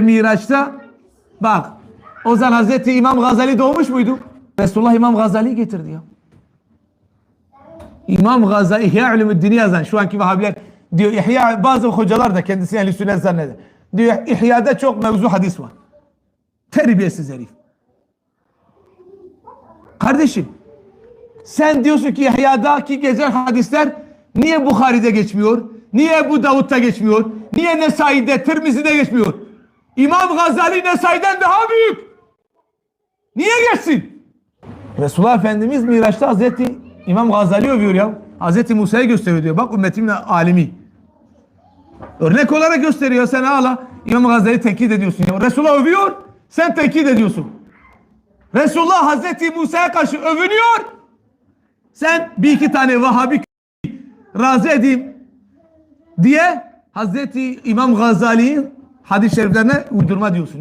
Miraç'ta bak o zaman Hazreti İmam Gazali doğmuş muydu? Resulullah İmam Gazali getirdi ya. İmam Gazali İhya Ulumuddin'i yazan şu anki Vahabiler diyor İhya bazı hocalar da kendisini ehl sünnet zanneder. Diyor İhya'da çok mevzu hadis var. Terbiyesiz herif. Kardeşim sen diyorsun ki İhya'daki geçen hadisler niye Bukhari'de geçmiyor? Niye bu Davud'da geçmiyor? Niye Nesai'de, Tirmizi'de geçmiyor? İmam Gazali Nesai'den daha büyük. Niye geçsin? Resulullah Efendimiz Miraç'ta Hazreti İmam Gazali övüyor ya. Hazreti Musa'yı gösteriyor diyor. Bak ümmetimin alimi. Örnek olarak gösteriyor. Sen hala İmam Gazali'yi tenkit ediyorsun. Ya. Resulullah övüyor. Sen tenkit ediyorsun. Resulullah Hazreti Musa'ya karşı övünüyor. Sen bir iki tane Vahabi razı edeyim diye Hazreti İmam Gazali'nin hadis-i şeriflerine uydurma diyorsun.